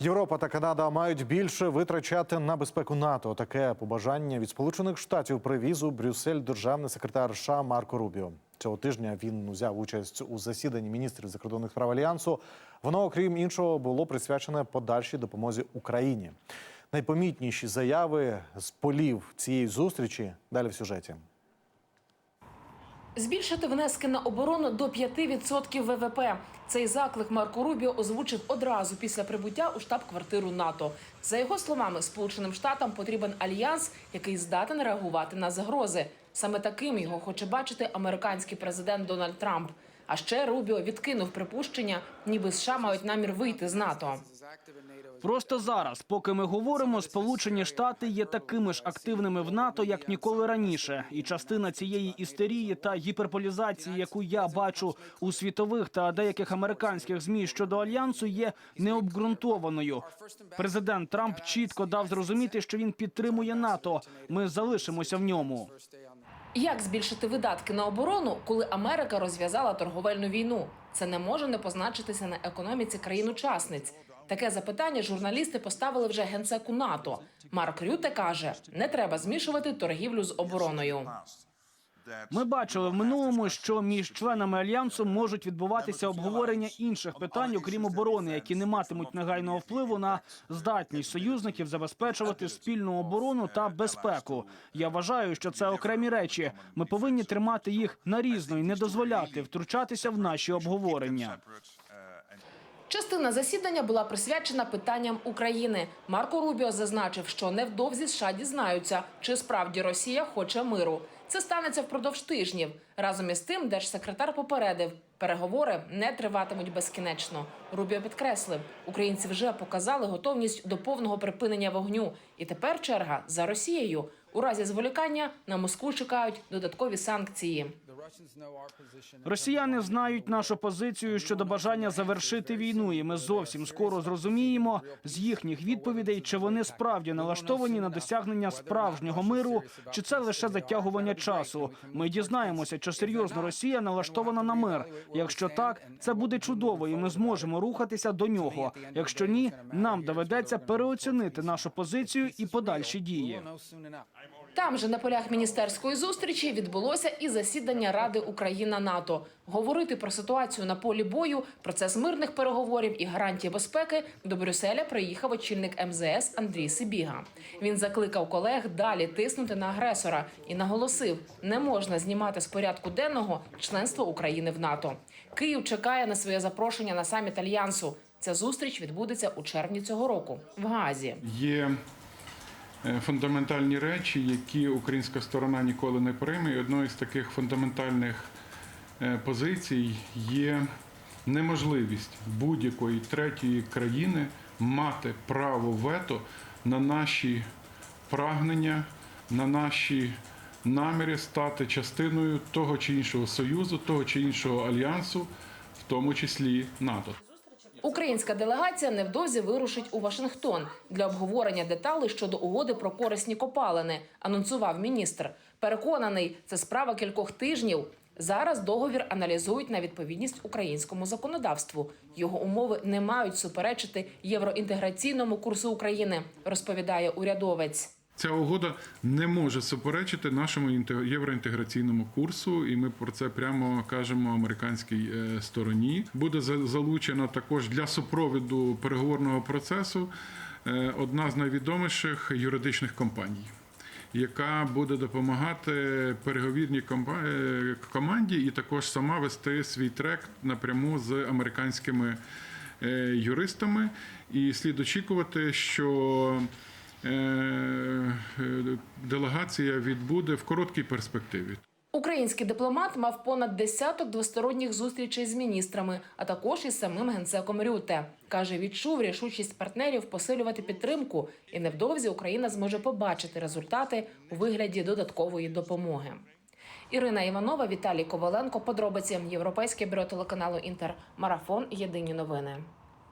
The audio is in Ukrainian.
Європа та Канада мають більше витрачати на безпеку НАТО. Таке побажання від Сполучених Штатів привіз у Брюссель державний секретар США Марко Рубіо. Цього тижня він взяв участь у засіданні міністрів закордонних справ альянсу. Воно, окрім іншого, було присвячене подальшій допомозі Україні. Найпомітніші заяви з полів цієї зустрічі далі в сюжеті. Збільшити внески на оборону до 5% ВВП. Цей заклик Марко Рубіо озвучив одразу після прибуття у штаб-квартиру НАТО. За його словами, Сполученим Штатам потрібен альянс, який здатен реагувати на загрози. Саме таким його хоче бачити американський президент Дональд Трамп. А ще Рубіо відкинув припущення, ніби США мають намір вийти з НАТО. Просто зараз, поки ми говоримо, Сполучені Штати є такими ж активними в НАТО, як ніколи раніше, і частина цієї істерії та гіперполізації, яку я бачу у світових та деяких американських змі щодо альянсу, є необґрунтованою. Президент Трамп чітко дав зрозуміти, що він підтримує НАТО. Ми залишимося в ньому. Як збільшити видатки на оборону, коли Америка розв'язала торговельну війну? Це не може не позначитися на економіці країн-учасниць. Таке запитання журналісти поставили вже генсеку НАТО. Марк Рюте каже: не треба змішувати торгівлю з обороною. Ми бачили в минулому, що між членами альянсу можуть відбуватися обговорення інших питань, окрім оборони, які не матимуть негайного впливу на здатність союзників забезпечувати спільну оборону та безпеку. Я вважаю, що це окремі речі. Ми повинні тримати їх нарізно і не дозволяти втручатися в наші обговорення. Частина засідання була присвячена питанням України. Марко Рубіо зазначив, що невдовзі США дізнаються, чи справді Росія хоче миру. Це станеться впродовж тижнів. Разом із тим, держсекретар попередив, переговори не триватимуть безкінечно. Рубіо підкреслив, українці вже показали готовність до повного припинення вогню, і тепер черга за Росією. У разі зволікання на Москву чекають додаткові санкції. Росіяни знають нашу позицію щодо бажання завершити війну, і ми зовсім скоро зрозуміємо з їхніх відповідей, чи вони справді налаштовані на досягнення справжнього миру, чи це лише затягування часу. Ми дізнаємося, чи серйозно Росія налаштована на мир. Якщо так, це буде чудово, і ми зможемо рухатися до нього. Якщо ні, нам доведеться переоцінити нашу позицію і подальші дії. Там же на полях міністерської зустрічі відбулося і засідання Ради Україна НАТО. Говорити про ситуацію на полі бою, процес мирних переговорів і гарантії безпеки до Брюсселя приїхав очільник МЗС Андрій Сибіга. Він закликав колег далі тиснути на агресора і наголосив, не можна знімати з порядку денного членство України в НАТО. Київ чекає на своє запрошення на саміт альянсу. Ця зустріч відбудеться у червні цього року в Гаазі. Є фундаментальні речі, які українська сторона ніколи не прийме. І одною з таких фундаментальних е, позицій є неможливість будь-якої третьої країни мати право вето на наші прагнення, на наші наміри стати частиною того чи іншого союзу, того чи іншого альянсу, в тому числі НАТО. Українська делегація невдовзі вирушить у Вашингтон для обговорення деталей щодо угоди про корисні копалини. Анонсував міністр. Переконаний, це справа кількох тижнів. Зараз договір аналізують на відповідність українському законодавству. Його умови не мають суперечити євроінтеграційному курсу України, розповідає урядовець. Ця угода не може суперечити нашому інте- євроінтеграційному курсу, і ми про це прямо кажемо американській е, стороні. Буде за- залучена також для супровіду переговорного процесу е, одна з найвідоміших юридичних компаній. Яка буде допомагати переговірній е, команді і також сама вести свій трек напряму з американськими юристами. І слід очікувати, що делегація відбуде в короткій перспективі. Український дипломат мав понад десяток двосторонніх зустрічей з міністрами, а також із самим генсеком Рюте. Каже, відчув рішучість партнерів посилювати підтримку, і невдовзі Україна зможе побачити результати у вигляді додаткової допомоги. Ірина Іванова, Віталій Коваленко. Подробиці Європейське бюро телеканалу Інтер. Марафон. Єдині новини.